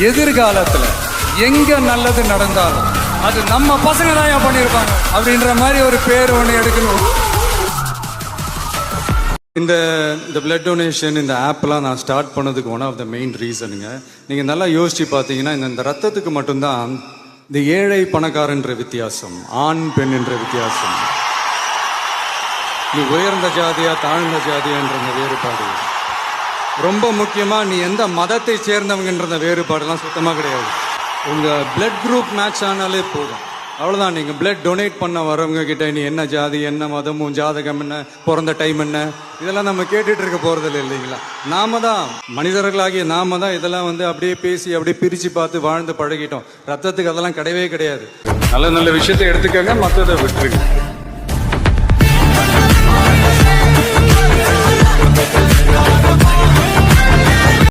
எதிர்காலத்தில் எங்க நல்லது நடந்தாலும் அது நம்ம பசங்க தான் பண்ணியிருப்பாங்க அப்படின்ற மாதிரி ஒரு பேர் ஒன்று எடுக்கணும். இந்த இந்த பிளட் டொனேஷன் இந்த ஆப்லாம் நான் ஸ்டார்ட் பண்ணதுக்கு ஒன் ஆஃப் த மெயின் ரீசனுங்க நீங்கள் நல்லா யோசிச்சு பார்த்தீங்கன்னா இந்த இந்த ரத்தத்துக்கு மட்டும்தான் இந்த ஏழை பணக்காரன்ற வித்தியாசம் ஆண் பெண் என்ற வித்தியாசம். நீ உயர்ந்த ஜாதியா தாழ்ந்த ஜாதியான்ற வேறுபாடு. ரொம்ப முக்கியமாக நீ எந்த மதத்தை சேர்ந்தவங்கன்ற வேறுபாடுலாம் சுத்தமாக கிடையாது. உங்கள் பிளட் குரூப் மேட்ச் ஆனாலே போதும். அவ்வளோதான் நீங்கள் பிளட் டொனேட் பண்ண வரவங்க கிட்ட நீ என்ன ஜாதி என்ன மதம் உன் ஜாதகம் என்ன பிறந்த டைம் என்ன இதெல்லாம் நம்ம கேட்டுட்டு இருக்க போகிறதில்ல இல்லைங்களா? நாம தான் மனிதர்களாகிய நாம தான் இதெல்லாம் வந்து அப்படியே பேசி அப்படியே பிரித்து பார்த்து வாழ்ந்து பழகிட்டோம். ரத்தத்துக்கு அதெல்லாம் கிடையவே கிடையாது. நல்ல நல்ல விஷயத்தை எடுத்துக்கங்க மற்றதை விட்டுருங்க.